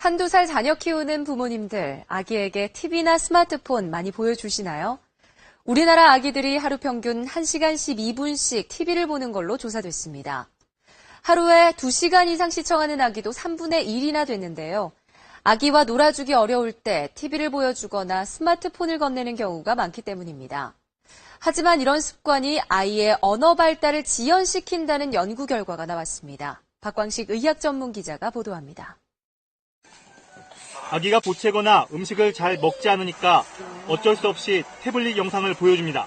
한두 살 자녀 키우는 부모님들, 아기에게 TV나 스마트폰 많이 보여주시나요? 우리나라 아기들이 하루 평균 1시간 12분씩 TV를 보는 걸로 조사됐습니다. 하루에 2시간 이상 시청하는 아기도 3분의 1이나 됐는데요. 아기와 놀아주기 어려울 때 TV를 보여주거나 스마트폰을 건네는 경우가 많기 때문입니다. 하지만 이런 습관이 아이의 언어 발달을 지연시킨다는 연구 결과가 나왔습니다. 박광식 의학 전문 기자가 보도합니다. 아기가 보채거나 음식을 잘 먹지 않으니까 어쩔 수 없이 태블릿 영상을 보여줍니다.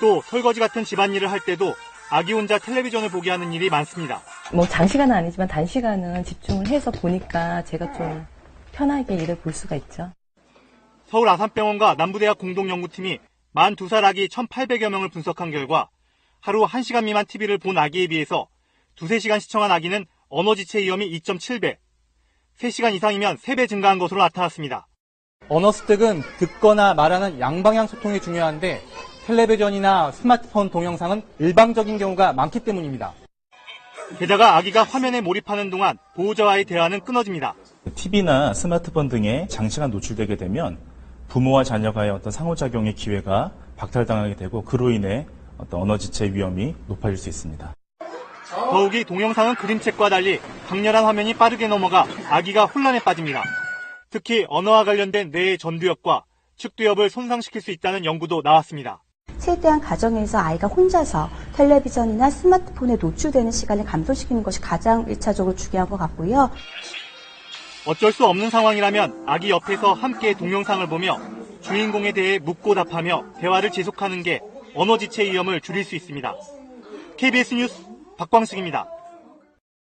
또 설거지 같은 집안일을 할 때도 아기 혼자 텔레비전을 보게 하는 일이 많습니다. 뭐 장시간은 아니지만 단시간은 집중을 해서 보니까 제가 좀 편하게 일을 볼 수가 있죠. 서울 아산병원과 남부대학 공동연구팀이 42살 아기 1,800여 명을 분석한 결과 하루 1시간 미만 TV를 본 아기에 비해서 2, 3시간 시청한 아기는 언어지체 위험이 2.7배, 3시간 이상이면 3배 증가한 것으로 나타났습니다. 언어 습득은 듣거나 말하는 양방향 소통이 중요한데 텔레비전이나 스마트폰 동영상은 일방적인 경우가 많기 때문입니다. 게다가 아기가 화면에 몰입하는 동안 보호자와의 대화는 끊어집니다. TV나 스마트폰 등에 장시간 노출되게 되면 부모와 자녀가의 어떤 상호작용의 기회가 박탈당하게 되고 그로 인해 어떤 언어 지체 위험이 높아질 수 있습니다. 더욱이 동영상은 그림책과 달리 강렬한 화면이 빠르게 넘어가 아기가 혼란에 빠집니다. 특히 언어와 관련된 뇌의 전두엽과 축두엽을 손상시킬 수 있다는 연구도 나왔습니다. 최대한 가정에서 아이가 혼자서 텔레비전이나 스마트폰에 노출되는 시간을 감소시키는 것이 가장 1차적으로 중요한 것 같고요. 어쩔 수 없는 상황이라면 아기 옆에서 함께 동영상을 보며 주인공에 대해 묻고 답하며 대화를 지속하는 게 언어 지체 위험을 줄일 수 있습니다. KBS 뉴스 박광식입니다.